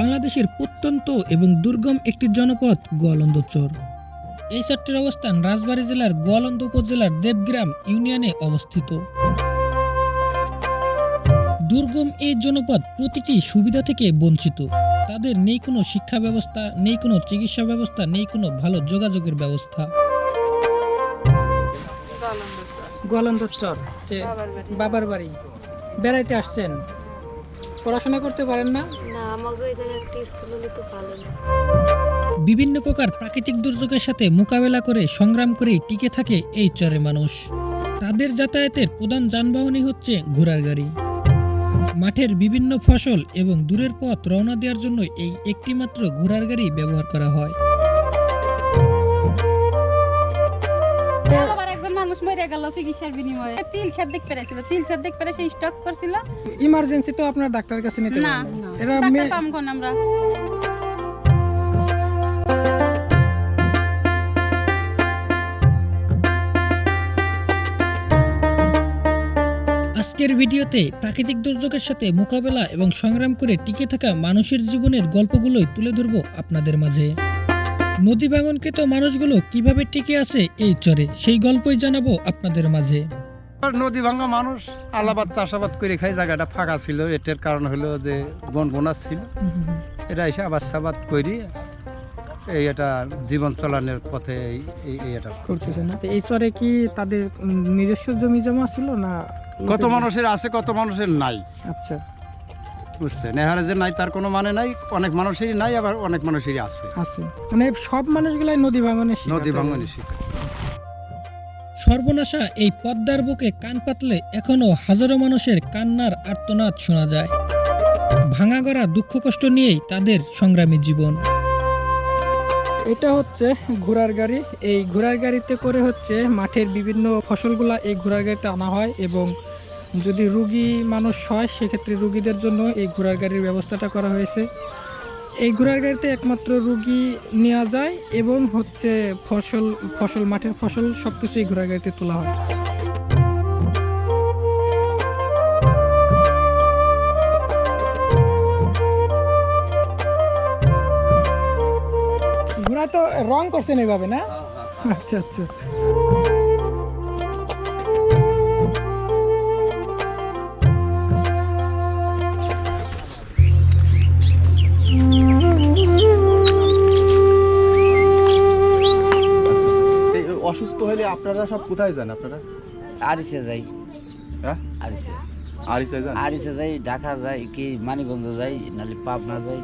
বাংলাদেশের প্রত্যন্ত এবং দুর্গম একটি জনপদ গোয়ালন্দচর। এই চরটির অবস্থান রাজবাড়ী জেলার গোয়ালন্দ উপজেলার দেবগ্রাম ইউনিয়নে অবস্থিত। দুর্গম এই জনপদ প্রতিটি সুবিধা থেকে বঞ্চিত। তাদের নেই কোনো শিক্ষা ব্যবস্থা নেই কোনো চিকিৎসা ব্যবস্থা নেই কোনো ভালো যোগাযোগের ব্যবস্থা। গোয়ালন্দর চর বাবার বাড়ি। বেড়াইতে আসছেন। পড়াশোনা করতে পারেন না? না আমাকে ওই জায়গায় একটা স্কুল হলে তো ভালো না বিভিন্ন প্রকার প্রাকৃতিক দুর্যোগের সাথে মোকাবেলা করে সংগ্রাম করে টিকে থাকে এই চরে মানুষ। তাদের যাতায়াতের প্রধান যানবাহনই হচ্ছে ঘোড়ার গাড়ি। মাঠের বিভিন্ন ফসল এবং দূরের পথ রওনা দেওয়ার জন্য এই একটিমাত্র ঘোড়ার গাড়ি ব্যবহার করা হয়। মানুষ মরে গেল চিকিৎসার বিনিময়ে। তিল খেত দেখ পেরেছিল তিল খেত দেখ পেরে সেই স্টক করছিল। ইমার্জেন্সি তো আপনার ডাক্তারের কাছে নিতে না এরা ডাক্তার পাম কোন আমরা? আজকের ভিডিওতে প্রাকৃতিক দুর্যোগের সাথে মোকাবেলা এবং সংগ্রাম করে টিকে থাকা মানুষের জীবনের গল্পগুলোই তুলে ধরব আপনাদের মাঝে। নদী ভাঙনকৃত মানুষগুলো কীভাবে টিকে আছে এই চরে সেই গল্পই জানাব আপনাদের মাঝে। আর নদী ভাঙ্গা মানুষ আলাবাদ চাষাবাদ করে খাই জায়গাটা ফাঁকা ছিল। এটার কারণ হলো যে বন বোনাস ছিল। এটা এসে আবাদ সাবাদ করি এই এটা জীবন চালানোর পথে এই এটা করতেছেন না। এই চরে কি তাদের নিজস্ব জমি জমা ছিল না কত মানুষের আছে কত মানুষের নাই। আচ্ছা। বুঝছেন? এহারে যে নাই তার কোনো মানে নাই অনেক মানুষেরই নাই আবার অনেক মানুষেরই আছে। আছে। মানে সব মানুষগুলাই নদী ভাঙনের নদী ভাঙ্গনের শিকার। সর্বনাশা এই পদ্মার বুকে কান পাতলে এখনও হাজারো মানুষের কান্নার আর্তনাদ শোনা যায়। ভাঙা গড়া দুঃখ কষ্ট নিয়েই তাদের সংগ্রামী জীবন। এটা হচ্ছে ঘোড়ার গাড়ি। এই ঘোড়ার গাড়িতে করে হচ্ছে মাঠের বিভিন্ন ফসলগুলা এই ঘোড়ার গাড়িতে আনা হয় এবং যদি রুগী মানুষ হয় সেক্ষেত্রে রুগীদের জন্য এই ঘোড়ার গাড়ির ব্যবস্থাটা করা হয়েছে। এই ঘোড়ার গাড়িতে একমাত্র রুগী নেওয়া যায় এবং হচ্ছে ফসল ফসল মাঠের ফসল সব কিছু এই ঘোড়ার গাড়িতে তোলা হয়। ঘোড়া তো রং করছেন এইভাবে না? আচ্ছা আচ্ছা। আপনারা সব কোথায় যান আপনারা? আরিসে যাই। হ্যাঁ? আরিসে। আরিসে যান? আরিসে যাই ঢাকা যাই কি মানিকগঞ্জ যাই নাহলে পাবনা যাই।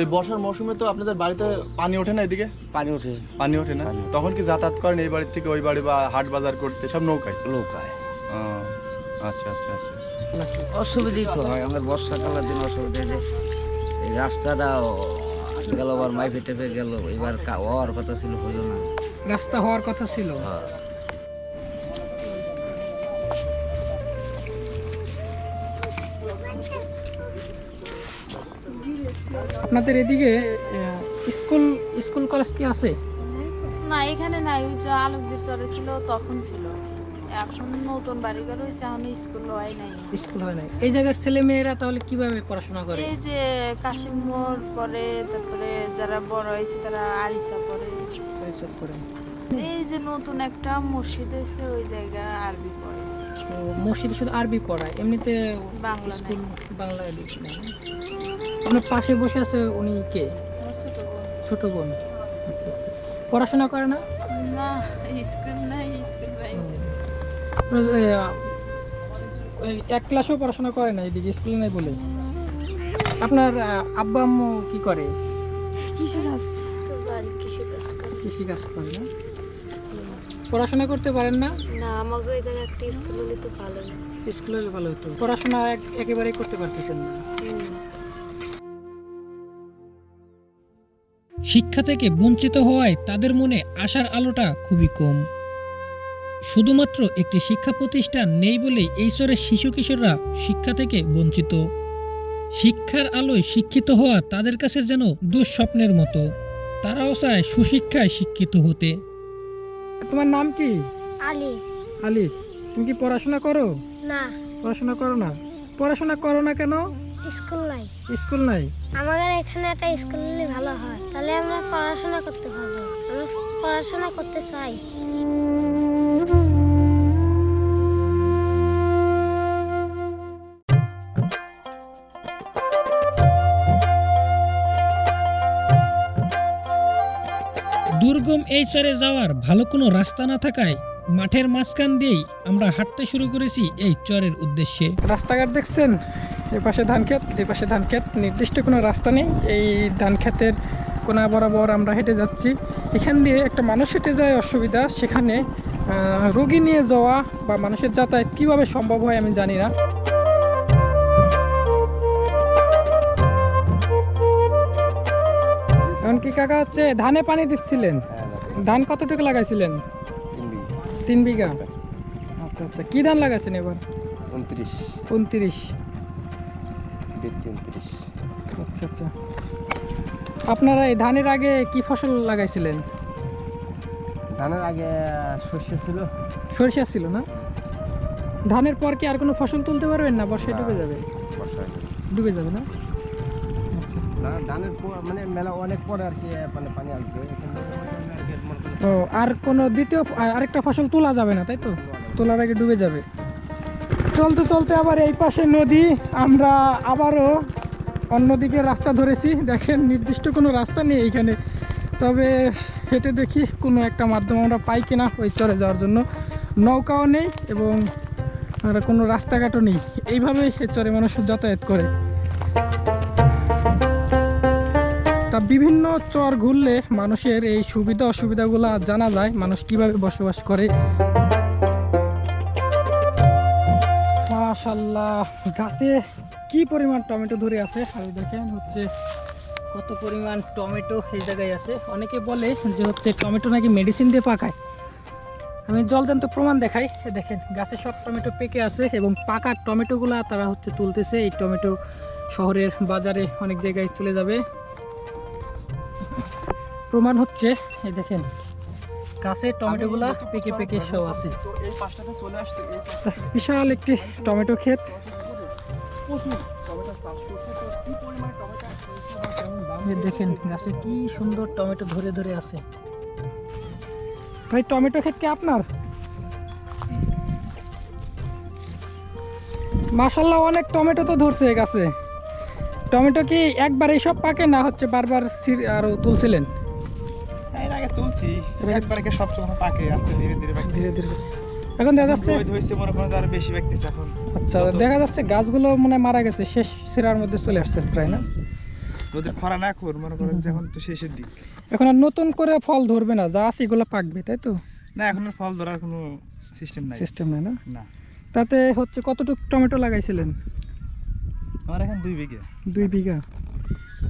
এই বর্ষার মৌসুমে তো আপনাদের বাড়িতে পানি ওঠে না এদিকে? পানি ওঠে। পানি ওঠে না? তখন কি যাতায়াত করেন এই বাড়ি থেকে ওই বাড়ি বা হাট বাজার করতে? সব নৌকায়? নৌকায়। আচ্ছা আচ্ছা আচ্ছা। অসুবিধাই তো হয় আমার বর্ষাকালের দিন অসুবিধা যে রাস্তাটা গেল আবার মাইফে টেপে গেল এবার হওয়ার কথা ছিল হইল না। রাস্তা হওয়ার কথা ছিল? হ্যাঁ। আপনাদের এদিকে স্কুল স্কুল কলেজ কি আছে? না এখানে নাই ওই যে আলোকদের চরে ছিল তখন ছিল। এখন নতুন হয়েছে এখন স্কুল হয় নাই। স্কুল হয় নাই। এই জায়গার ছেলে মেয়েরা তাহলে কীভাবে পড়াশোনা করে? এই যে পরে তারপরে যারা বড় হয়েছে তারা আরিসা এই যে নতুন একটা মসজিদ হয়েছে ওই জায়গা আরবি পড়ে মসজিদে শুধু আরবি পড়ায়? এমনিতে বাংলা স্কুল আপনার পাশে বসে আছে উনি কে? আমার ছোট বোন। ছোট বোন। আচ্ছা আচ্ছা। পড়াশোনা করে না? না এক ক্লাসেও পড়াশোনা করে না এদিকে স্কুলে নাই বলে। আপনার আব্বা আম্মু কি করে? কৃষিকাজ। কৃষিকাজ করে না? পড়াশোনা করতে পারেন না? না আমাকে ওই জায়গায় একটা স্কুল হলে তো ভালো না স্কুলে হলে ভালো হতো। পড়াশোনা এক- একেবারেই করতে পারতেছেন না। শিক্ষা থেকে বঞ্চিত হওয়ায় তাদের মনে আশার আলোটা খুবই কম। শুধুমাত্র একটি শিক্ষা প্রতিষ্ঠান নেই বলেই এই স্তরের শিশু কিশোররা শিক্ষা থেকে বঞ্চিত। শিক্ষার আলোয় শিক্ষিত হওয়া তাদের কাছে যেন দুঃস্বপ্নের মতো। তারাও চায় সুশিক্ষায় শিক্ষিত হতে। তোমার নাম কি? আলি। আলি তুমি কি পড়াশোনা করো? না। পড়াশোনা করো না। পড়াশোনা করো না কেন? স্কুল নাই। স্কুল নাই? আমাদের এখানে একটা স্কুল হলে ভালো হয়। তাহলে আমরা পড়াশোনা করতে পারব। আমরা পড়াশোনা করতে চাই। এই চরে যাওয়ার ভালো কোনো রাস্তা না থাকায় মাঠের মাঝখান দিয়েই আমরা হাঁটতে শুরু করেছি এই চরের উদ্দেশ্যে। রাস্তাঘাট দেখছেন? এ পাশে ধান ক্ষেত, এ পাশে ধান ক্ষেত। নির্দিষ্ট কোনো রাস্তা নেই। এই ধান ক্ষেতের কোনা বরাবর আমরা হেঁটে যাচ্ছি। এখান দিয়ে একটা মানুষ হেঁটে যায়, অসুবিধা। সেখানে রোগী নিয়ে যাওয়া বা মানুষের যাতায়াত কীভাবে সম্ভব হয় আমি জানি না। এখন কি কাকা হচ্ছে, ধানে পানি দিচ্ছিলেন। ধান কতটুকু লাগাইছিলেন? তিন বিঘা। আচ্ছা আচ্ছা। কি ধান লাগাইছেন এবার? উনত্রিশ। উনত্রিশ। উনত্রিশ। আচ্ছা আচ্ছা। আপনারা এই ধানের আগে কি ফসল লাগাইছিলেন? ধানের আগে শস্য ছিল। সরিষা ছিল না? ধানের পর কি আর কোনো ফসল তুলতে পারবেন না? বর্ষায় ডুবে যাবে। ডুবে যাবে না? মানে অনেক আর কি মানে ও, আর কোনো দ্বিতীয় আর- আরেকটা ফসল তোলা যাবে না, তাই তো? তোলার আগে ডুবে যাবে। চলতে চলতে আবার এই পাশে নদী, আমরা আবারও অন্যদিকে রাস্তা ধরেছি। দেখেন, নির্দিষ্ট কোনো রাস্তা নেই এইখানে। তবে হেঁটে দেখি কোনো একটা মাধ্যম আমরা পাই কিনা ওই চরে যাওয়ার জন্য। নৌকাও নেই এবং আর কোনো রাস্তাঘাটও নেই। এইভাবেই এই চরে মানুষ যাতায়াত করে। তা বিভিন্ন চর ঘুরলে মানুষের এই সুবিধা অসুবিধাগুলো জানা যায়, মানুষ কীভাবে বসবাস করে। মাশাল্লাহ গাছে কি পরিমাণ টমেটো ধরে আছে? আর দেখেন হচ্ছে কত পরিমাণ টমেটো এই জায়গায় আছে। অনেকে বলে যে হচ্ছে টমেটো নাকি মেডিসিন দিয়ে পাকায়। আমি জলজান্ত প্রমাণ দেখাই। দেখেন, গাছে সব টমেটো পেকে আছে এবং পাকা টমেটোগুলা তারা হচ্ছে তুলতেছে। এই টমেটো শহরের বাজারে অনেক জায়গায় চলে যাবে। প্রমাণ হচ্ছে এই দেখেন গাছে টমেটোগুলা পেকে পেকে সব আছে। বিশাল একটি টমেটো ক্ষেত। দেখেন গাছে কি সুন্দর টমেটো ধরে ধরে আছে। ভাই টমেটো ক্ষেত কি আপনার? মাসাল্লাহ অনেক টমেটো তো ধরছে গাছে। টমেটো কি একবার এইসব পাকে না হচ্ছে বারবার আরও তুলছিলেন? একবার সব সময় পাকে আস্তে ধীরে ধীরে ধীরে ধীরে এখন দেখা যাচ্ছে হয়েছে মনে করেন আরও বেশি পাকতেছে এখন। আচ্ছা দেখা যাচ্ছে গাছগুলো মানে মারা গেছে শেষ সিরার মধ্যে চলে আসছে প্রায় না? খরা না কর মনে করেন যে এখন তো শেষের দিক। এখন আর নতুন করে ফল ধরবে না যা আছে এগুলো পাকবে তাই তো? না এখন আর ফল ধরার কোনো সিস্টেম নাই। সিস্টেম নেই না? না। তাতে হচ্ছে কতটুকু টমেটো লাগাইছিলেন? আমার এখন দুই বিঘা। দুই বিঘা।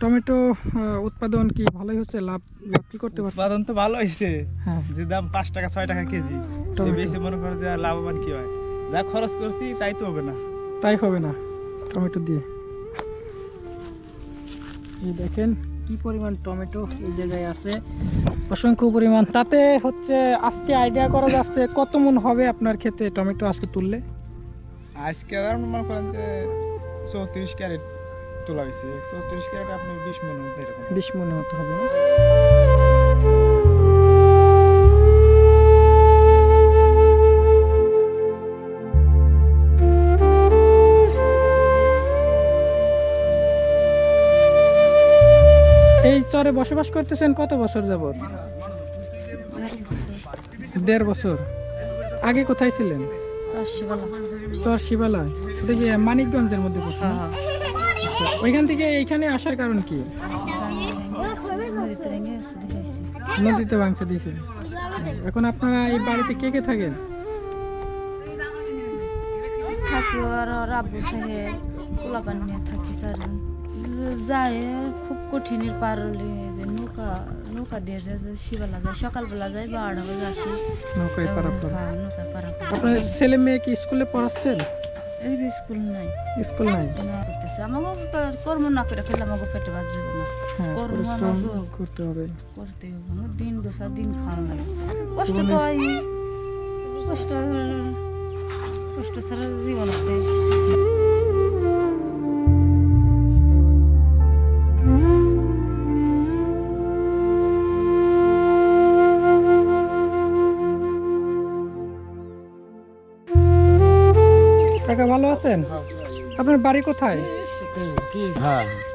টমেটো উৎপাদন কি ভালোই হচ্ছে? লাভ লাভ কি করতে পারছে উৎপাদন তো ভালো হয়েছে। হ্যাঁ। যে দাম পাঁচ টাকা ছয় টাকা কেজি। বেশি মনে করো যে লাভবান কি হয়? যা খরচ করছি তাই তো হবে না। তাই হবে না টমেটো দিয়ে। এই দেখেন কি পরিমাণ টমেটো এই জায়গায় আছে। অসংখ্য পরিমাণ। তাতে হচ্ছে আজকে আইডিয়া করা যাচ্ছে কত মন হবে আপনার ক্ষেতে টমেটো আজকে তুললে? আজকে মনে করেন যে চৌত্রিশ ক্যারেট। তোলা হয়েছে চৌত্রিশ ক্যারেট আপনার বিশ মনে এরকম। বিশ মনে মতো হবে। এই চরে বসবাস করতেছেন কত বছর যাবত দেড় বছর। আগে কোথায় ছিলেন? চর শিবালয় এটা কি মানিকগঞ্জের মধ্যে? আচ্ছা, ওইখান থেকে এইখানে আসার কারণ কি? নদীতে ভাঙছে দেখে। এখন আপনারা এই বাড়িতে কে কে থাকেন? থাকি আর আব্বু থেকে নিয়ে থাকি চারজন। যায় খুব কঠিনের পার হলে যে নৌকা নৌকা দিয়ে যায় যে শিবেলা যায় সকালবেলা যায় বারোটা বাজে আসি। নৌকায় পারাপার। হ্যাঁ নৌকায় পারাপার। আপনার ছেলে মেয়ে কি স্কুলে পড়াচ্ছেন? এদিকে স্কুল নাই। স্কুল নাই। করতেছে। আমাকে কর্ম না করে খেলে আমাকে পেটে বাদ যাবে না। হ্যাঁ কর্ম করতে হবে। করতে হবে আমার দিন বসা দিন খাওয়া লাগে। কষ্ট তো কষ্ট কষ্ট ছাড়া জীবন আছে। ভালো আছেন? আপনার বাড়ি কোথায়?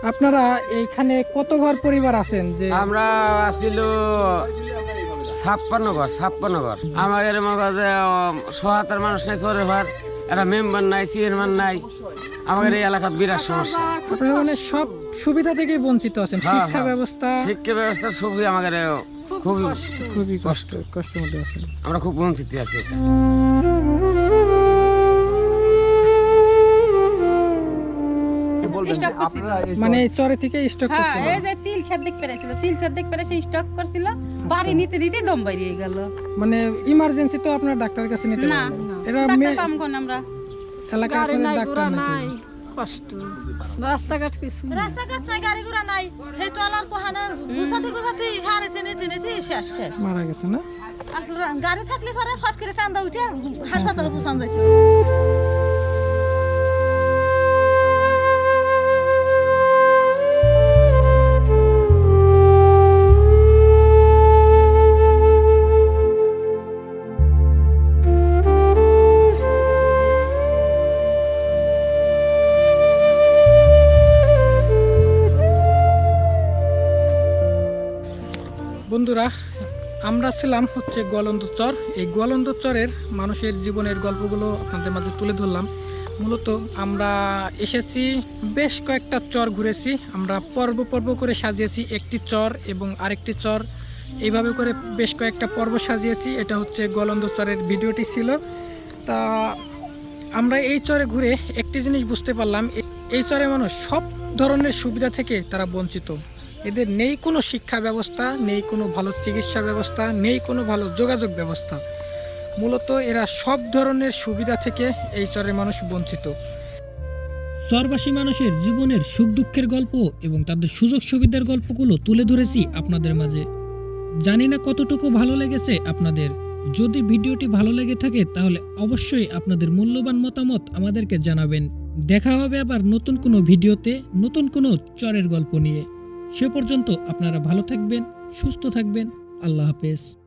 আপনারা এইখানে কত ঘর পরিবার আছেন যে আমরা আসছিল ছাপ্পান্ন ঘর ছাপ্পান্ন ঘর আমাদের মনে সহায়তার মানুষ নাই চরে ঘর একটা মেম্বার নাই চেয়ারম্যান নাই। আমাদের এই এলাকার বিরাট সমস্যা। আপনারা মানে সব সুবিধা থেকেই বঞ্চিত আছেন। হ্যাঁ, শিক্ষা হ্যাঁ। ব্যবস্থা শিক্ষা ব্যবস্থা সবই আমাদের খুবই খুবই কষ্ট কষ্টের মধ্যে আছেন। আমরা খুব বঞ্চিত আছি। মানে চরে থেকে স্টক হ্যাঁ এই যে তিল খেত দেখ পেরেছিল তিল খেত দেখ পেরে স্টক করছিল। বাড়ি নিতে নিতে দম বাইরিয়ে গেল। মানে ইমার্জেন্সি তো আপনার ডাক্তারের কাছে নিতে না এটা ডাক্তার পাম কোন আমরা। এলাকার কোনো ডাক্তার নাই রাস্তাঘাট নাই। গাড়ি ঘোড়া নাই। সেই টলার কোহানার গুছাতে গুছাতে হারে চেনে চেনে শেষ শেষ। মারা গেছে না? আসলে গাড়ি থাকলে পরে ফট করে টান্দা উঠে হাসপাতালে পৌঁছান যাইত বন্ধুরা, আমরা ছিলাম হচ্ছে গোয়ালন্দ চর। এই গোয়ালন্দ চরের মানুষের জীবনের গল্পগুলো আপনাদের মাঝে তুলে ধরলাম। মূলত আমরা এসেছি, বেশ কয়েকটা চর ঘুরেছি। আমরা পর্ব পর্ব করে সাজিয়েছি একটি চর এবং আরেকটি চর। এইভাবে করে বেশ কয়েকটা পর্ব সাজিয়েছি। এটা হচ্ছে গোয়ালন্দ চরের ভিডিওটি ছিল। তা আমরা এই চরে ঘুরে একটি জিনিস বুঝতে পারলাম, এই চরে মানুষ সব ধরনের সুবিধা থেকে তারা বঞ্চিত। এদের নেই কোনো শিক্ষা ব্যবস্থা, নেই কোনো ভালো চিকিৎসা ব্যবস্থা, নেই কোনো ভালো যোগাযোগ ব্যবস্থা। মূলত এরা সব ধরনের সুবিধা থেকে এই চরের মানুষ বঞ্চিত। চরবাসী মানুষের জীবনের সুখ দুঃখের গল্প এবং তাদের সুযোগ সুবিধার গল্পগুলো তুলে ধরেছি আপনাদের মাঝে। জানি না কতটুকু ভালো লেগেছে আপনাদের। যদি ভিডিওটি ভালো লেগে থাকে তাহলে অবশ্যই আপনাদের মূল্যবান মতামত আমাদেরকে জানাবেন। দেখা হবে আবার নতুন কোনো ভিডিওতে, নতুন কোনো চরের গল্প নিয়ে। সে পর্যন্ত আপনারা ভালো থাকবেন সুস্থ থাকবেন। আল্লাহ হাফেজ।